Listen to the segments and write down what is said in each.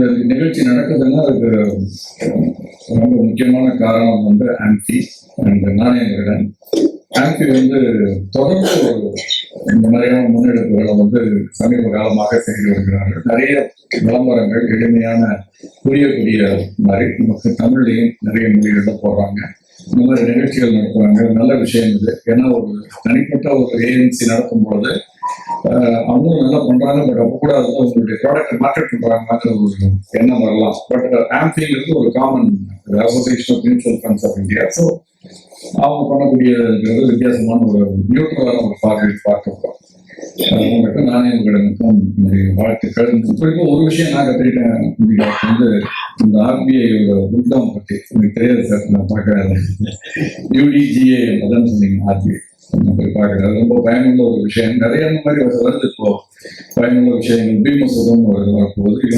இந்த நிகழ்ச்சி நடக்குதுன்னா அதுக்கு ரொம்ப முக்கியமான காரணம் வந்து ஆன்சி அண்ட் நாணயங்களிடம். ஆன்சி வந்து தொடர்ந்து இந்த மாதிரியான முன்னெடுப்புகளை வந்து சமீப காலமாக செய்து வருகிறார்கள். நிறைய விளம்பரங்கள் எளிமையான புரியக்கூடிய மாதிரி நமக்கு தமிழ்லையும் நிறைய மொழிகளில் போடுறாங்க. இந்த மாதிரி நிகழ்ச்சிகள் நடத்துறாங்க. நல்ல விஷயம் இது. ஏன்னா ஒரு தனிப்பட்ட ஒரு ஏஜென்சி நடத்தும் பொழுது அவங்களும் நல்லா பண்றாங்க. பட் அப்போ கூட அது உங்களுடைய ப்ராடக்ட் மார்க்கெட் பண்றாங்கிற ஒரு எண்ணம் வரலாம். பட் ஆம்பிங்கிறது ஒரு common association of mutual funds of India so அவங்க பண்ணக்கூடிய வித்தியாசமான ஒரு நியூட்ரலான ஒரு பார்வை பார்க்கப்படும் அவங்களுக்கு நானே உங்களுக்கும் என்னுடைய வாழ்த்துக்கள். குறிப்பா ஒரு விஷயம் நான் கற்றுக்கிட்டேன் உங்களுக்கு வந்து இந்த ஆர்பிஐயோட புத்தகம் பற்றி எனக்கு தெரியாது சார் நான் பார்க்கறது யூடிஜிஏ அதான் சொன்னீங்க ஆர்பிஐ. பாக்குறது ரொம்ப பயனுள்ள ஒரு விஷயம். நிறைய அந்த மாதிரி வருது இப்போ பயனுள்ள விஷயங்கள் பீம சுகம் வரும்போது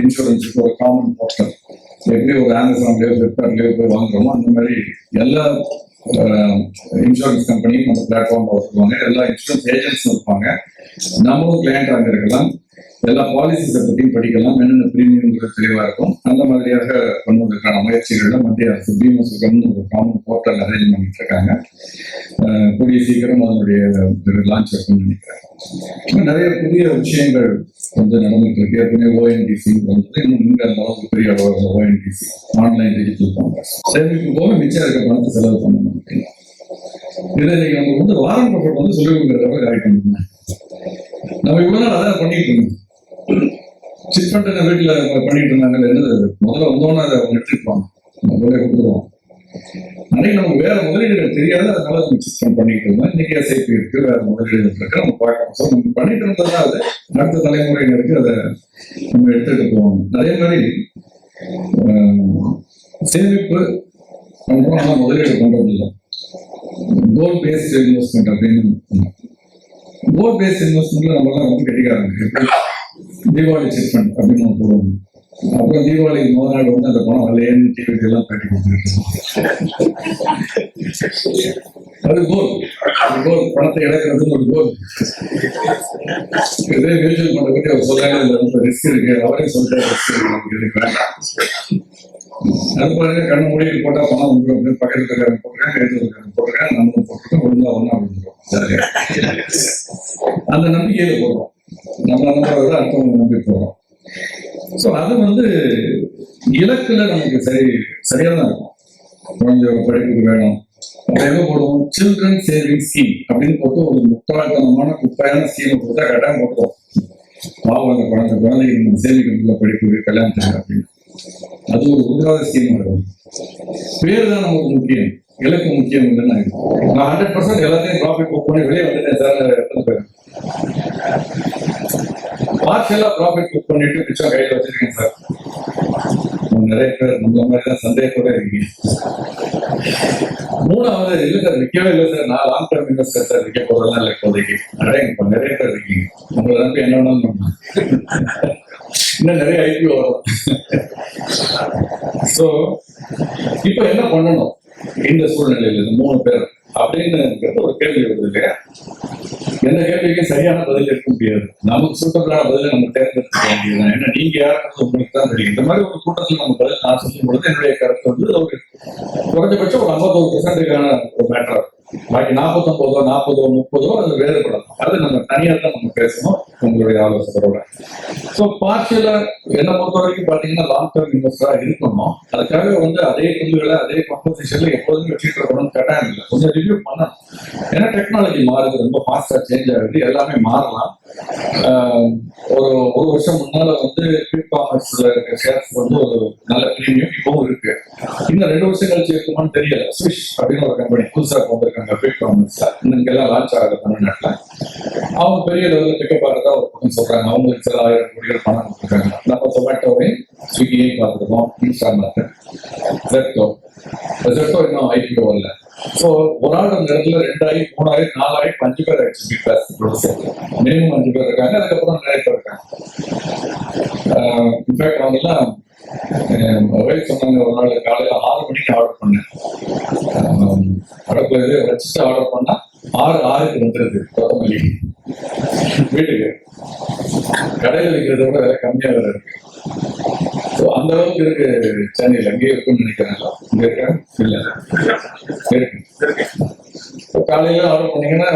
இன்சூரன்ஸுக்கு ஒரு காமன் போர்ட்டல் எப்படி ஒரு அமேசான்லயோ ஃப்ளிப்கார்ட்லயோ போய் வாங்குறோமோ அந்த மாதிரி எல்லா இன்சூரன்ஸ் கம்பெனியும் நம்ம பிளாட்ஃபார்ம் வச்சுருவாங்க எல்லா இன்சூரன்ஸ் ஏஜென்ட்ஸும் இருப்பாங்க. நம்மளும் கிளைண்ட் அங்கே இருக்கலாம். எல்லா பாலிசிஸை பற்றியும் படிக்கலாம். என்னென்ன பிரீமியம்ங்கிறது தெளிவாக இருக்கும். அந்த மாதிரியாக பண்ணுவதற்கான முயற்சிகளில் மத்திய அரசு பீம சுகம்னு ஒரு காமன் போர்ட்டல் அரேஞ்ச் பண்ணிட்டு இருக்காங்க கூடிய சீக்கிரம் அதனுடைய லான்ச் இருக்கும்னு நினைக்கிறேன். இன்னும் நிறைய புதிய விஷயங்கள் வந்து நடந்துட்டு இருக்கு. ஏற்கனவே ஓஎன்டிசி வந்து இன்னும் இங்க அந்த அளவுக்கு பெரிய அளவு ஓஎன்டிசி ஆன்லைன் டிஜிட்டல் காங்கிரஸ் சேமிப்பு போக மிச்சம் இருக்க பணத்தை செலவு பண்ணணும் அப்படின்னா. இதை நமக்கு வந்து வாரம் பக்கம் வந்து சொல்லி கொடுக்குறத கரெக்ட் பண்ணணும் நம்ம இவ்வளவு நாள் அதான் பண்ணிட்டு இருந்தோம். சிட் பண்ண வீட்டுல பண்ணிட்டு இருந்தாங்க. என்னது முதல்ல வந்தோன்னு அதை அவங்க எடுத்துக்குவாங்க முதல்ல கொடுத்துருவோம். அன்னைக்கு நமக்கு வேற முதலீடுகள் தெரியாது. அதனால நம்ம சிட் பண்ணிட்டு இருந்தோம். இன்னைக்கு எஸ்ஐபி இருக்கு. வேற முதலீடுகள் இருக்கு. நம்ம பார்க்கணும் ஸோ நம்ம பண்ணிட்டு இருந்ததா அது அடுத்த தலைமுறையினருக்கு அதை நம்ம எடுத்துட்டு போகணும். அதே மாதிரி ஆஹ், சேமிப்பு பண்றோம். ஆனா முதலீடு பண்றது இல்லை கோல் பேஸ்ட் இன்வெஸ்ட்மெண்ட் அப்படின்னு கோல் பேஸ்ட் இன்வெஸ்ட்மெண்ட்ல நம்ம எல்லாம் ரொம்ப கெட்டிக்காரங்க தீபாவளி செக் ஃபண்ட் அப்படின்னு ஒண்ணு போடுவோம். அப்புறம் தீபாவளிக்கு முதல் நாள் வந்து அந்த பணம் வரலையேன்னு டிவிக்கு எல்லாம் கட்டி கொடுத்துருக்கோம். அது கோல் அது கோல் பணத்தை இழக்கிறது ஒரு கோல் இதே மியூச்சுவல் ஃபண்டை பற்றி அவர் சொல்றாங்க ரிஸ்க் இருக்கு. அவரே சொல்றாரு ரிஸ்க் இருக்கு. அது பாருங்க கண்ணு மூடி போட்டா பணம் வந்துடும் அப்படின்னு பக்கத்துல இருக்கிறவங்க போட்டுருக்காங்க எடுத்து இருக்கிறவங்க போட்டுருக்காங்க நம்மளும் போட்டிருக்கோம் ஒழுங்கா ஒண்ணா விழுந்துடும் அந்த நம்பிக்கையில போடுறோம். நம்ம நம்புறத அடுத்தவங்க நம்பி போடுறோம். ஸோ அது வந்து இலக்குல நமக்கு சரி சரியா தான் இருக்கும். குழந்தை படிப்புக்கு வேணும். எங்க போடுவோம்? சில்ட்ரன் சேவிங் ஸ்கீம் அப்படின்னு போட்டு ஒரு முட்டாள்தனமான குப்பையான ஸ்கீம் கொடுத்தா கட்டாயம் போட்டுவோம் பாவம் அந்த குழந்தை குழந்தைக்கு நம்ம சேமிக்கணும்ல படிப்புக்கு கல்யாணத்துக்கு அப்படின்னு. அது ஒரு உதவாத இருக்கும் பேர் தான் நமக்கு முக்கியம். இலக்கு முக்கியம் இல்லைன்னு நான் ஹண்ட்ரட் பர்சன்ட் எல்லாத்தையும் ப்ராஃபிட் புக் பண்ணி வெளியே வந்துட்டேன் சார். எத்தனை போயிருக்கேன் பார்ஷியலா ப்ராஃபிட் புக் பண்ணிட்டு மிச்சம் கையில் வச்சிருக்கீங்க சார். நிறைய பேர் நம்ம மாதிரி தான் சந்தேகத்தோட இருக்கீங்க மூணாவது இல்ல சார் விற்கவே இல்லை சார். நான் லாங் டர்ம் இன்வெஸ்டர் சார் விற்க போறதெல்லாம் இல்லை இப்போதைக்கு. நிறைய இப்ப நிறைய பேர் இருக்கீங்க. உங்களை நம்பி என்ன வேணாலும் இன்னும் நிறைய ஐபிஓ வரும். ஸோ இப்போ என்ன பண்ணணும்? இந்த சூழ்நிலையில இந்த மூணு பேர் அப்படின்னு ஒரு கேள்வி வருது இல்லையா? எந்த கேள்விக்கும் சரியான பதில் இருக்க முடியாது. நமக்கு சூட்டபிளான பதிலை நம்ம தேர்ந்தெடுக்க வேண்டியதுதான். ஏன்னா நீங்க யாருன்னு உங்களுக்கு தான் தெரியும். இந்த மாதிரி ஒரு கூட்டத்தில் நம்ம பதில் நான் சொல்லும் பொழுது என்னுடைய கருத்து வந்து ஒரு குறைஞ்சபட்சம் ஒரு ஐம்பத்தோரு பெர்சன்ட்டுக்கான ஒரு மேட்டர் பாக்கி நாற்பத்தொன்பதோ நாற்பதோ முப்பதோ அது வேறுபடலாம். அது நம்ம தனியாக தான் நம்ம பேசணும் உங்களுடைய ஆலோசகரோட. ஸோ பார்ஷியலா என்னை பொறுத்த வரைக்கும் பார்த்தீங்கன்னா லாங் டேர்ம் இன்வெஸ்டராக இருக்கணும். அதுக்காக வந்து அதே புள்ளிகளை அதே கம்போசிஷன்ல எப்போதுமே வச்சுட்டு இருக்கணும்னு கட்டாயம் இல்லை கொஞ்சம் ரிவ்யூ பண்ணணும் ஏன்னா டெக்னாலஜி மாறுது ரொம்ப ஃபாஸ்டா சேஞ்ச் ஆகுது எல்லாமே மாறலாம். ஆஹ் ஒரு ஒரு வருஷம் முன்னால வந்து குவிக் காமர்ஸ்ல இருக்க ஷேர்ஸ் வந்து ஒரு நல்ல பிரீமியம் இப்பவும் இருக்கு. இன்னும் ரெண்டு வருஷம் கழிச்சு இருக்குமான்னு தெரியல. ஸ்விஷ் அப்படின்னு ஒரு கம்பெனி புதுசாக வந்திருக்கு இருக்காங்க காமர்ஸ்ல இன்னைக்கு எல்லாம் லான்ச் ஆகுது தமிழ்நாட்டுல அவங்க பெரிய லெவலில் பிக்கப் ஆகிறதா ஒரு பக்கம் சொல்றாங்க. அவங்களுக்கு சில ஆயிரம் கோடிகள் பணம் கொடுத்துருக்காங்க நம்ம ஜொமேட்டோவையும் ஸ்விக்கியை பார்த்துருக்கோம். இன்ஸ்டாமார்ட் ஜெப்டோ ஜெப்டோ இன்னும் ஐபிஓ இல்லை ஸோ ஒரு ஆள் அந்த இடத்துல ரெண்டாயி மூணாயி நாலாயி அஞ்சு பேர் ஆயிடுச்சு. பிக் கிளாஸ் மினிமம் அஞ்சு பேர் இருக்காங்க. அதுக்கப்புறம் நிறைய பேர் இருக்காங்க. இன்ஃபேக்ட் அவங்க எல்லாம் ஒய்ஃப் சொன்னாங்க ஒரு நாள் காலையில ஆறு மணிக்கு ஆர்டர் பண்ணேன். அடுப்புல இது வச்சுட்டு ஆர்டர் பண்ணா ஆறு ஆறுக்கு வந்துருது கொத்தமல்லி. வீட்டுக்கு. கடையில் விற்கிறத விட விலை கம்மியா இருக்கு. அந்த அளவுக்கு இருக்கு சென்னையில. இங்கே இருக்கும்னு நினைக்கிறேன். இங்க இருக்கா இல்ல. இருக்கு காலையில ஆர்டர் பண்ணீங்கன்னா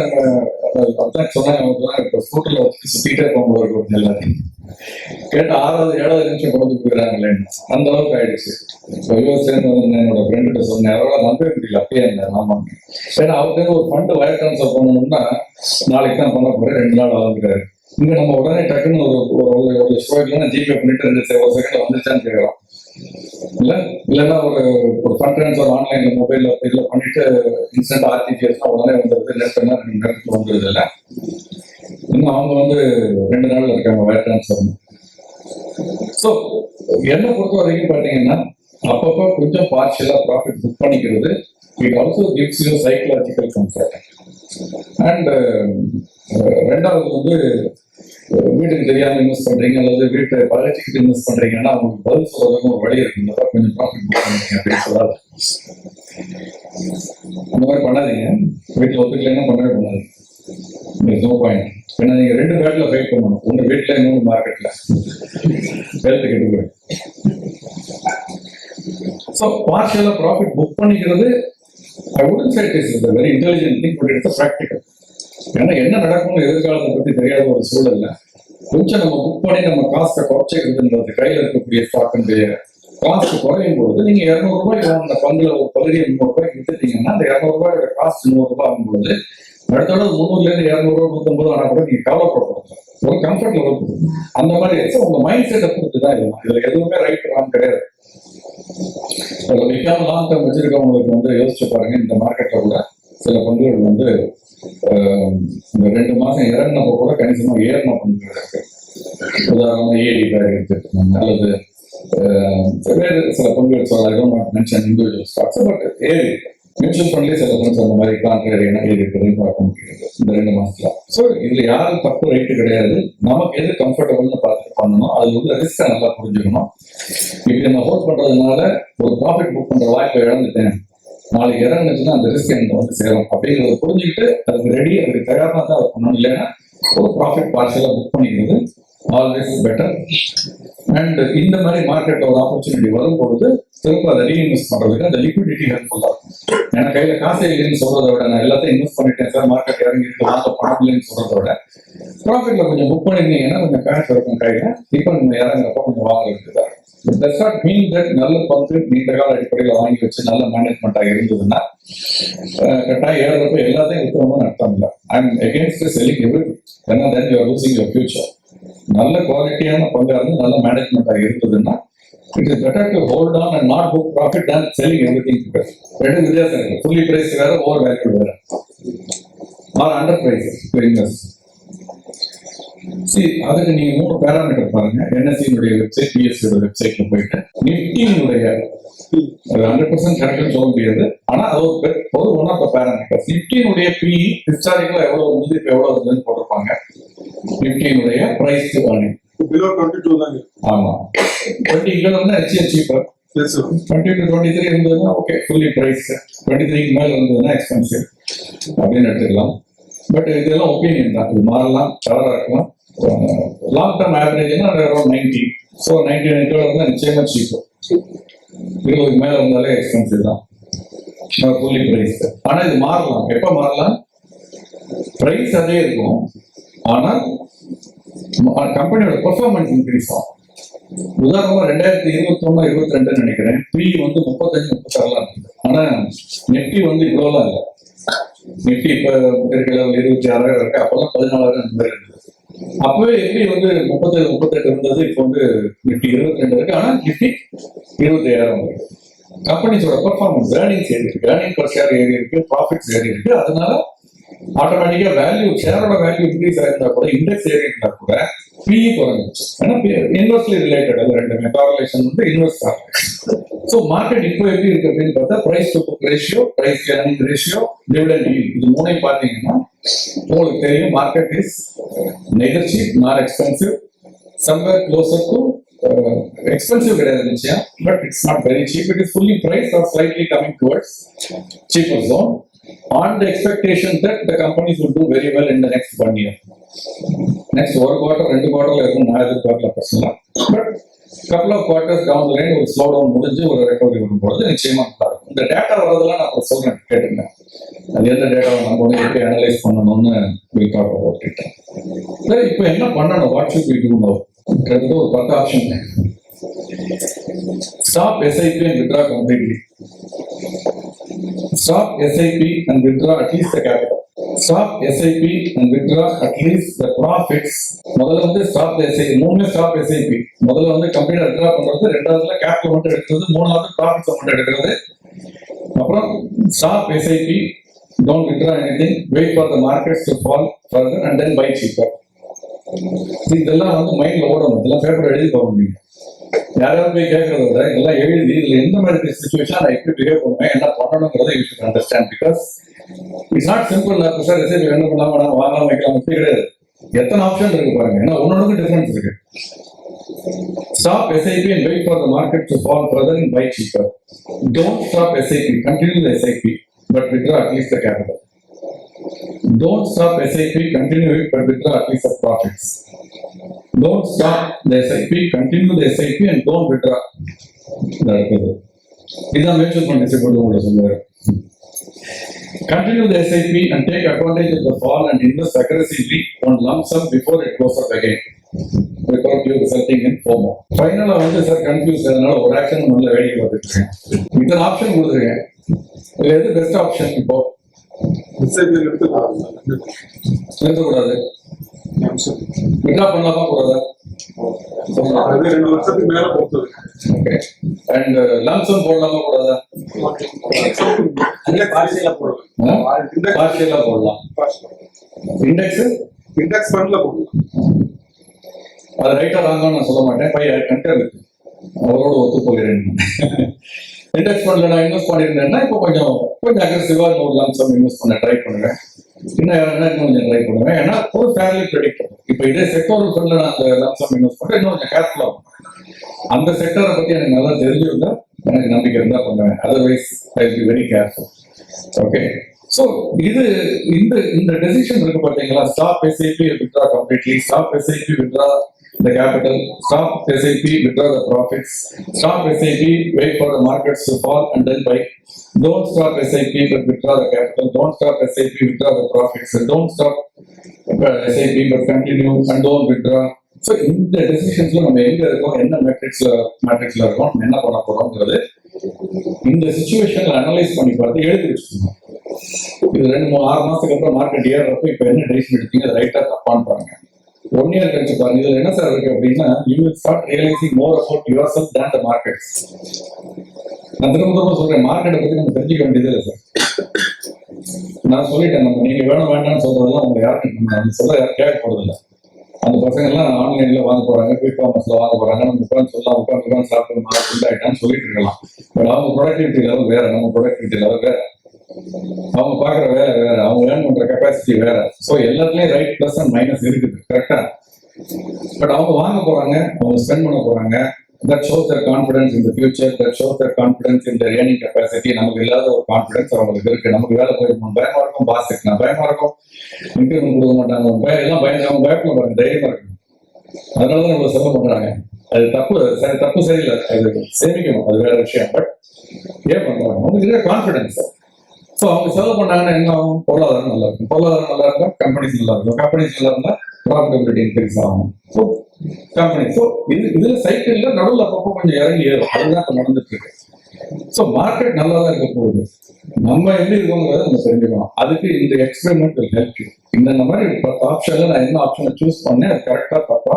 அதான் சொன்னாங்க. அவங்க சொன்னாங்க, இப்ப ஸ்கூட்டர்ல வச்சு சுத்திட்டே போகும்போது இருக்கும் எல்லாத்தையும் கேட்டு ஆறாவது ஏழாவது நிமிஷம் கொண்டு வந்து அந்த அளவுக்கு ஆயிடுச்சு. இப்போ யுஎஸ்லேருந்து வந்து நான் என்னோட ஃப்ரெண்ட்கிட்ட சொன்னேன் அவரால் நம்பவே முடியல அப்பயே இருந்தேன் ஆமா. ஏன்னா அவருக்கு ஒரு ஃபண்டு வயர் ட்ரான்ஸ்ஃபர் பண்ணணும்னா நாளைக்கு தான் பண்ண போறேன். ரெண்டு நாள் ஆகுறாரு இங்க நம்ம உடனே டக்குன்னு ஒரு ஒரு ஒரு ஜிபே பண்ணிட்டு இருந்துச்சு ஒரு செகண்ட் வந்துச்சான்னு கேட்கலாம் இல்ல? இல்லைன்னா ஒரு ஒரு ஃபண்ட் ட்ரான்ஸ்ஃபர் ஆன்லைன்ல மொபைல்ல இதுல பண்ணிட்டு இன்ஸ்டன்ட் ஆர்டிபிஎஸ் உடனே வந்துருது நேரத்துல ரெண்டு நேரத்துக்கு வந்துருது இல்ல? இன்னும் அவங்க வந்து ரெண்டு நாள்ல இருக்காங்க வயர் ட்ரான்ஸ்ஃபர் ஸோ என்னை பொறுத்த வரைக்கும் பார்த்தீங்கன்னா அப்பப்போ கொஞ்சம் பார்ஷியலா ப்ராஃபிட் புக் பண்ணிக்கிறது it also gives you psychological comfort and uh, ரெண்டாவது வந்து வீட்டுக்கு தெரியாம இன்வெஸ்ட் பண்றீங்க அல்லது வீட்டை பழச்சிக்கிட்டு இன்வெஸ்ட் பண்றீங்கன்னா அவங்களுக்கு பதில் சொல்றதுக்கு ஒரு வழி இருக்கு இந்த கொஞ்சம் ப்ராஃபிட் புக் பண்ணுங்க அப்படின்னு சொல்லாது அந்த மாதிரி பண்ணாதீங்க. வீட்டில் ஒத்துக்கலைன்னா பண்ணவே பண்ணாதீங்க. நோ பாயிண்ட் ஏன்னா நீங்க ரெண்டு பேட்ல ஃபைட் பண்ணணும். உங்க வீட்டுல இன்னொன்று மார்க்கெட்ல ஹெல்த் கெட்டு ஸோ பார்ஷியலா ப்ராஃபிட் புக் பண்ணிக்கிறது ஐ உடன் side is very intelligent thing but it's practical ஏன்னா என்ன நடக்கும்னு எதிர்காலத்தை பத்தி தெரியாத ஒரு சூழல்ல கொஞ்சம் நம்ம புக் பண்ணி நம்ம காசை குறைச்சிக்கிறதுன்றது கையில இருக்கக்கூடிய ஸ்டாக்கினுடைய காஸ்ட் குறையும் பொழுது நீங்க இருநூறு ரூபாய் அந்த பங்குல ஒரு பகுதியை முந்நூறு ரூபாய்க்கு அந்த இருநூறு ரூபாயோட காஸ்ட் நூறு ரூபாய் ஆகும் அடுத்தோட முந்நூறுல இருந்து இருநூறு நூத்தம்பது ஆனா கூட நீங்க கவலைப்படக்கூடாது. ஒரு கம்ஃபர்ட் லெவல் அந்த மாதிரி உங்க மைண்ட் செட்டை பொறுத்து தான் இதெல்லாம் இதுல எதுவுமே ரைட் ராங் கிடையாது. ஒரு நிக்காம லாங் டேர்ம் வச்சிருக்கவங்களுக்கு வந்து யோசிச்சு பாருங்க இந்த மார்க்கெட்ல கூட சில பங்குகள் வந்து um, இந்த ரெண்டு மாசம் இறங்கினப்ப கூட கணிசமா ஏறின பங்குகள் இருக்கு. உதாரணமா ஏடி பேர் எடுத்துக்கோங்க அல்லது um, வேறு சில பங்குகள் சொல்லலாம் மென்ஷன் இண்டிவிஜுவல் ஸ்டாக்ஸ் பட் ஏறி மியூச்சுவல் ஃபண்ட்லேயே சில ஃபண்ட்ஸ் அந்த மாதிரி கான்ட்ரேரியான ஏறி இருக்கிறதையும் பார்க்க முடியாது இந்த ரெண்டு மாசத்துல. ஸோ இதுல யாரும் தப்பு ரைட்டு கிடையாது. நமக்கு எது கம்ஃபர்டபுள்னு பார்த்துட்டு பண்ணணும் அது வந்து ரிஸ்க்கை நல்லா புரிஞ்சுக்கணும். இப்படி நான் ஹோல்ட் பண்றதுனால ஒரு ப்ராஃபிட் புக் பண்ற வாய்ப்பை இழந்துட்டேன். நாளைக்கு இறங்குச்சுன்னா அந்த ரிஸ்க் எனக்கு வந்து சேரும். அப்படிங்கிறத புரிஞ்சுக்கிட்டு அதுக்கு ரெடி அதுக்கு தயாராக தான் அதை பண்ணணும். இல்லைன்னா ஒரு ப்ராஃபிட் பார்சலாக புக் பண்ணிக்கிறது ஆல்வேஸ் பெட்டர் அண்ட் இந்த மாதிரி மார்க்கெட் ஒரு ஆப்பர்ச்சுனிட்டி வரும் பொழுது திரும்ப அதை ரீஇன்வெஸ்ட் பண்றதுக்கு அந்த லிக்விடிட்டி ஹெல்ப்ஃபுல்லாக இருக்கும் எனக்கு கையில காசு இல்லைன்னு சொல்றதை விட நான் எல்லாத்தையும் இன்வெஸ்ட் பண்ணிட்டேன் சார் மார்க்கெட் இறங்கி இருக்கு வாங்க பணம் இல்லைன்னு சொல்றதை விட. ப்ராஃபிட்ல கொஞ்சம் புக் பண்ணிருந்தீங்கன்னா கொஞ்சம் கேஷ் இருக்கும் கையில. இப்போ நம்ம இறங்குறப்ப கொஞ்சம் வாங்க இருக்குதா டஸ் நாட் மீன் தட் நல்ல பங்கு நீண்ட கால அடிப்படையில் வாங்கி வச்சு நல்ல மேனேஜ்மெண்ட்டாக இருந்ததுன்னா கட்டாயம் ஏறப்ப எல்லாத்தையும் விற்கணும்னு அர்த்தம் இல்லை. I am against selling every ஏன்னா then you're losing your future நல்ல குவாலிட்டியான பங்கா இருந்து நல்ல மேனேஜ்மெண்ட்டாக இருந்ததுன்னா it is better to hold on and not book profit than selling everything ரெண்டு வித்தியாசம் இருக்கு. ஃபுல்லி பிரைஸ் வேற ஓவர் வேல்யூ வேற. Or under price to invest சரி அதுக்கு நீங்க மூணு பேராமீட்டர் பாருங்க. என்எஸ்சியினுடைய வெப்சைட் பிஎஸ்சியோட வெப்சைட்ல போயிட்டு நிப்டியினுடைய அது ஹண்ட்ரட் பர்சன்ட் கரெக்ட்னு சொல்ல முடியாது. ஆனா அது ஒரு பெ- ஒரு ஒன் ஆஃப் த பேராமீட்டர்ஸ் நிப்டியினுடைய பிஇ ஹிஸ்டாரிக்கலா எவ்வளவு இருந்தது இப்ப எவ்வளவு இருந்ததுன்னு போட்டிருப்பாங்க. நிப்டியினுடைய price earning below twenty two தாங்க. ஆமா. டுவெண்ட்டி கிலோ வந்து cheaper sir twenty to twenty three இருந்ததுன்னா ஓகே ஃபுல்லி ப்ரைஸ் டுவெண்ட்டி த்ரீக்கு மேல இருந்ததுன்னா எக்ஸ்பென்சிவ் அப்படின்னு எடுத்துக்கலாம். பட் இதெல்லாம் ஒப்பீனியன் தான். இது மாறலாம் கலராக இருக்கலாம். Long term ஆவரேஜ்னா around ninety so ninety nine இருந்தால் நிச்சயமா சீப்பு இருபதுக்கு மேல இருந்தாலே எக்ஸ்பென்சிவ் தான். ஃபுல்லி ப்ரைஸ் ஆனா இது மாறலாம். எப்போ மாறலாம்? ப்ரைஸ் அதே இருக்கும். ஆனால் கம்பெனியோட பெர்ஃபார்மன்ஸ் இன்க்ரீஸ் ஆகும். உதாரணமா ரெண்டாயிரத்தி இருபத்தி ஒண்ணு இருபத்தி ரெண்டுன்னு நினைக்கிறேன். பி வந்து முப்பத்தஞ்சு முப்பத்தாறுலாம் ஆனா நெட்டி வந்து இவ்வளவுலாம் இல்லை. நெட்டி இப்ப இருக்கிற இருபத்தி ஆறாயிரம் இருக்கு. அப்பெல்லாம் பதினாலாயிரம் அந்த மாதிரி இருந்தது. அப்பவே எப்படி வந்து முப்பத்தேழு முப்பத்தெட்டு இருந்தது. இப்போ வந்து நெட்டி இருபத்தி ரெண்டு இருக்கு. ஆனா நெட்டி இருபத்தி ஆயிரம் இருக்கு கம்பெனிஸோட பெர்ஃபார்மன்ஸ் ஏர்னிங்ஸ் ஏறி இருக்கு. ஏர்னிங் பர் ஷேர் ஏறி இருக்கு. ப்ராஃபிட்ஸ் ஏறி இருக்கு. அதனால ஆட்டோமேட்டிக்கா வேல்யூ ஷேரோட வேல்யூ இன்க்ரீஸ் ஆயிருந்தா கூட இண்டெக்ஸ் ஏறி இருந்தா கூட பிஇ குறைஞ்சிச்சு. ஏன்னா இன்வெஸ்ட்லி ரிலேட்டட் அது ரெண்டுமே. கார்லேஷன் வந்து இன்வெஸ்ட் ஆகும் ஸோ மார்க்கெட் இப்போ எப்படி இருக்கு அப்படின்னு பார்த்தா price to book ratio price earning ratio dividend இது மூணையும் பார்த்தீங்கன்னா உங்களுக்கு தெரியும் market is neither cheap not expensive somewhere closer to expensive கிடையாது நிச்சயம். But it's not very cheap it is fully price or slightly coming towards cheaper zone. On the expectation that the companies will do very well in the next one year. Next ஒரு quarter ரெண்டு குவார்டர்ல இருக்கும் நான் எதிர்பார்க்கல பர்சனலா but couple of quarters down line ஒரு slow down முடிஞ்சு ஒரு ரெக்கவரி வரும்போது நிச்சயமா நல்லா இருக்கும். இந்த டேட்டா வரதெல்லாம் நான் அப்புறம் சொல்றேன் கேட்டுங்க அது எந்த டேட்டாவை நம்ம வந்து எப்படி அனலைஸ் பண்ணணும்னு வில் டாக் சரி இப்போ என்ன பண்ணணும்? வாட்ஸ்அப் ஷுட் கிட்டத்தட்ட ஒரு பத்து option stop SIP withdraw completely stop SIP and least at least the Stop stop SIP and at at least the profits முதல்ல வந்து ஸ்டாப் எஸ்ஐபி மூணுமே ஸ்டாப் எஸ்ஐபி முதல்ல வந்து கம்பெனி வித்ரா பண்றது ரெண்டாவதுல கேபிட்டல் மட்டும் எடுக்கிறது மூணாவது ப்ராஃபிட்ஸ் மட்டும் எடுக்கிறது. அப்புறம் stop SIP don't withdraw anything wait for the markets to fall further and then buy cheaper இதெல்லாம் வந்து மைண்ட்ல ஓடணும். இதெல்லாம் பேப்பர் எழுதி போக முடியும் யாராவது போய் கேட்கறத எல்லாம் எழுதி இதுல எந்த மாதிரி சுச்சுவேஷன் நான் எப்படி பிஹேவ் பண்ணுவேன் என்ன பண்ணணுங்கிறத you should understand because it's not simple நான் சார் எஸ்ஐபி என்ன பண்ணலாம் வேணாம் வாங்கலாம் வைக்கலாம் அப்படி கிடையாது. எத்தனை ஆப்ஷன் இருக்கு பாருங்க. ஏன்னா ஒன்னொன்னுக்கு டிஃபரன்ஸ் இருக்கு. Stop SIP and wait for the market to fall further in buy cheaper don't stop SIP continue SIP but withdraw at least the capital Don't stop SIP, continue it, but withdraw at least the profits. Don't stop the SIP, continue the SIP and don't withdraw. இது அடுத்தது. இதுதான் mutual fund distribute உங்களை சொல்லுவாரு Continue the SIP and take advantage of the fall and invest aggressively on lump sum before it goes up again. Without you resulting in FOMO. ஃபைனலா வந்து sir confuse அதனால ஒரு action நல்ல வேடிக்கை பார்த்துட்டு இத்தனை ஆப்ஷன் கொடுத்துருக்கேன் இதுல எது பெஸ்ட் ஆப்ஷன் இப்போ எஸ்ஐபி எடுத்துக்கலாம் நிறுத்தக்கூடாது. விட்ரா பண்ணலாமா கூடாதா ரெண்டு வருஷத்துக்கு மேல பொறுத்தது அண்ட் லம்சம் போடலாமா. கூடாதா பார்சியலா போடலாம். பார்ஷியலா போடலாம். இண்டெக்ஸ் இண்டெக்ஸ் ஃபண்ட்ல போடலாம். அது ரைட்டா ராங்கா நான் சொல்ல மாட்டேன். பை கண்டர் அவரோட ஒத்து போகிறேன் இண்டெக்ஸ் ஃபண்ட்ல நான் இன்வெஸ்ட் பண்ணியிருந்தேன்னா இப்போ கொஞ்சம் கொஞ்சம் அக்ரெசிவாக ஒரு லம்சம் இன்வெஸ்ட் பண்ண ட்ரை பண்ணுவேன் இன்னும் யாருன்னா இன்னும் கொஞ்சம் ட்ரை பண்ணுவேன் ஏன்னா ஒரு ஃபேமிலி ப்ரெடிக்டபிள் இப்போ இதே செக்டோரல் ஃபண்ட்ல நான் அந்த லம்சம் இன்வெஸ்ட் பண்ணேன் இன்னும் கொஞ்சம் ஆகும் அந்த செக்டரை பத்தி எனக்கு நல்லா தெரிஞ்சிருந்தா எனக்கு நம்பிக்கை இருந்தா பண்ணுவேன். Otherwise I be very careful okay so இது இந்த இந்த டெசிஷன் இருக்கு பாத்தீங்களா? Stop SIP withdraw completely stop SIP withdraw the capital, stop SAP, withdraw the profits, stop SAP, wait for the markets to fall and then buy. Don't stop SAP, but withdraw the capital, don't stop SAP, withdraw the profits, and don't stop uh, SIP but continue and don't withdraw. So இந்த டெசிஷன்ஸ்ல நம்ம எங்க இருக்கோம் என்ன மேட்ரிக்ஸ்ல மேட்ரிக்ஸ்ல இருக்கோம் நம்ம என்ன பண்ண போறோம்ங்கிறது இந்த சுச்சுவேஷன்ல அனலைஸ் பண்ணி பார்த்து எழுதி வச்சுக்கணும் இது ரெண்டு மூணு ஆறு மாசத்துக்கு அப்புறம் மார்க்கெட் ஏறப்போ இப்போ என்ன டெசிஷன் எடுத்தீங்க ரைட்டா தப்பான்னு பாருங்க ஒன் இயர் கழிச்சு பாருங்க இதுல என்ன சார் இருக்கு அப்படின்னா you will start realising more about your sell then the market நான் திரும்ப திரும்ப சொல்றேன் மார்க்கெட்டை பத்தி நம்ம தெரிஞ்சுக்க வேண்டியது இல்லை சார் நான் சொல்லிட்டேன் நம்ம நீங்க வேணும் வேண்டாம்னு சொல்றதெல்லாம் உங்க யாருக்கும் நம்ம அந்த சொல்ல யாரும் கேட்க போறது இல்லை. அந்த பசங்க எல்லாம் ஆன்லைன்ல வாங்க போறாங்க குயிக் காமர்ஸ்ல வாங்க போறாங்க நம்ம உட்காந்து சொல்லலாம் உட்காந்து உட்காந்து சாப்பிட்டு நல்லா ஃபுட் ஆயிட்டான்னு சொல்லிட்டு இருக்கலாம். பட் அவங்க ப்ரொடக்டிவிட்டி லெவல் வேற நம்ம ப்ரொடக்டிவிட்டி லெவல் வேற. அவங்க பாக்குற வேலை வேற அவங்க ஏர்ன் பண்ற கெப்பாசிட்டி வேற. சோ எல்லாத்துலயும் ரைட் பிளஸ் அண்ட் மைனஸ் இருக்குது கரெக்டா பட் அவங்க வாங்க போறாங்க அவங்க ஸ்பெண்ட் பண்ண போறாங்க. தட் ஷோஸ் தர் கான்ஃபிடன்ஸ் இந்த future that shows their confidence இந்த ஏர்னிங் கெப்பாசிட்டி நமக்கு இல்லாத ஒரு கான்ஃபிடன்ஸ் அவங்களுக்கு இருக்கு. நமக்கு வேலை போயிருக்கணும் பயமா இருக்கும் பாஸ் இருக்கலாம் பயமா இருக்கும். இன்டர்வியூ கொடுக்க மாட்டாங்க அவங்க பயம் எல்லாம் பயந்து அவங்க பயப்பட பாருங்க தைரியமா இருக்கும் அதனாலதான் நம்ம சொல்ல பண்றாங்க அது தப்பு சரி தப்பு சரியில்லை. அது சேமிக்கணும் அது வேற விஷயம். பட் ஏன் பண்றாங்க? அவங்களுக்கு கான்ஃபிடன்ஸ் ஸோ அவங்க செலவு பண்ணாங்கன்னா என்ன ஆகும்? பொருளாதாரம் நல்லா இருக்கும். பொருளாதாரம் நல்லா இருந்தால் கம்பெனிஸ் நல்லா இருக்கும். கம்பெனிஸ் நல்லா இருந்தா ப்ராஃபிட்டபிலிட்டி இன்க்ரீஸ் ஆகும். ஸோ கம்பெனி ஸோ இது இதுல சைக்கிள்ல நடுவில் அப்பப்போ கொஞ்சம் இறங்கி ஏறும். அதுதான் நடந்துட்டு இருக்கு. ஸோ மார்க்கெட் நல்லா தான் இருக்க போகுது. நம்ம எப்படி இருக்கோங்கிறத நம்ம தெரிஞ்சுக்கணும். அதுக்கு இந்த எக்ஸ்பெரிமெண்ட் வில் ஹெல்ப் யூ இந்த மாதிரி பத்து ஆப்ஷன்ல நான் என்ன ஆப்ஷனை சூஸ் பண்ணேன் அது கரெக்டா தப்பா?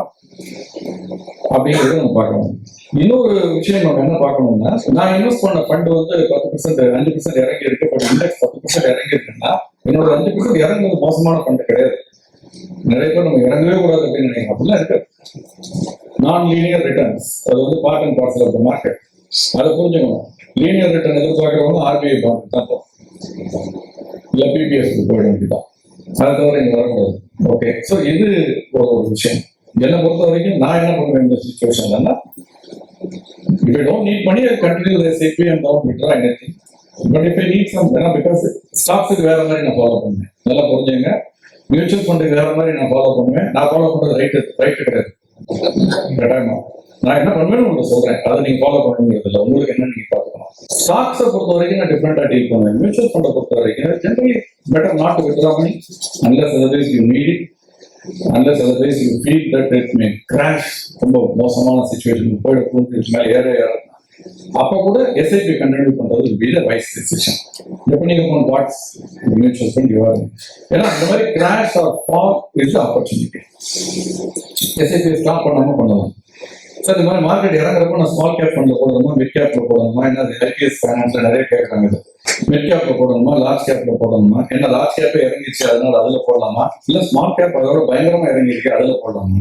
அப்படிங்கிறத நம்ம பார்க்கணும். இன்னொரு விஷயம் நம்ம என்ன பார்க்கணும்னா நான் இன்வெஸ்ட் பண்ண ஃபண்ட் வந்து பத்து பர்சன்ட் அஞ்சு பர்சன்ட் இறங்கி இருக்கு பட் இண்டெக்ஸ் பத்து பர்சன்ட் இறங்கி இருக்குன்னா என்னோட அஞ்சு பர்சன்ட் இறங்குவது மோசமான ஃபண்ட் கிடையாது. நிறைய பேர் நம்ம இறங்கவே கூடாது அப்படின்னு நினைக்கிறோம் அப்படிலாம் இருக்காது நான் லீனியர் ரிட்டர்ன்ஸ் அது வந்து part and parcel of the market அதை புரிஞ்சுக்கணும். லீனியர் ரிட்டர்ன் எதிர்பார்க்கறவங்க ஆர்பிஐ பாண்ட் தான் இல்லை இல்ல பிபிஎஸ் போயிட வேண்டியதான் அதை தவிர இங்க வரக்கூடாது. ஓகே ஸோ இது ஒரு ஒரு விஷயம். என்னை பொறுத்த வரைக்கும் நான் என்ன பண்ணுவேன் இந்த சுச்சுவேஷன்லன்னா if I don't need money, I continue the SAP and don't withdraw anything. But if I need some, because stocks வேற மாதிரி நான் ஃபாலோ பண்ணேன் நல்லா புரிஞ்சுங்க. மியூச்சுவல் ஃபண்டுக்கு வேற மாதிரி நான் ஃபாலோ பண்ணுவேன். நான் ஃபாலோ பண்றது ரைட்டு ரைட்டு கிடையாது. கட்டாயமா நான் என்ன பண்ணுவேன்னு உங்களுக்கு சொல்றேன். அதை நீங்க ஃபாலோ பண்ணுங்கிறது இல்லை. உங்களுக்கு என்ன நீங்க பார்த்துக்கணும் ஸ்டாக்ஸை பொறுத்த வரைக்கும் நான் டிஃப்ரெண்டாக டீல் பண்ணுவேன். மியூச்சுவல் ஃபண்டை பொறுத்த வரைக்கும் generally better not to withdraw money unless otherwise you need it unless otherwise you feel that it may crash ரொம்ப மோசமான சுச்சுவேஷன் போயிட போகுது மேலே ஏற ஏற அப்போ கூட எஸ்ஐபி கண்டினியூ பண்றது be the wise decision depending upon what's the mutual fund ஏன்னா இந்த மாதிரி crash or for is opportunity SIP stop பண்ணாம பண்ணலாம். சார் இந்த மாதிரி மார்க்கெட் இறங்குறப்போ நான் ஸ்மால் கேப் ஃபண்ட்ல போடணுமா மிட் கேப்ல போடணுமா? என்ன எல்கேஎஸ் ஃபைனான்ஸ்ல நிறைய கேட்கறாங்க இது. மிட் கேப்ல போடணுமா லார்ஜ் கேப்ல போடணுமா? என்ன லார்ஜ் கேப்பே இறங்கிச்சு அதனால அதுல போடலாமா? இல்ல ஸ்மால் கேப் அதோட பயங்கரமா இறங்கிருக்கு அதுல போடலாமா?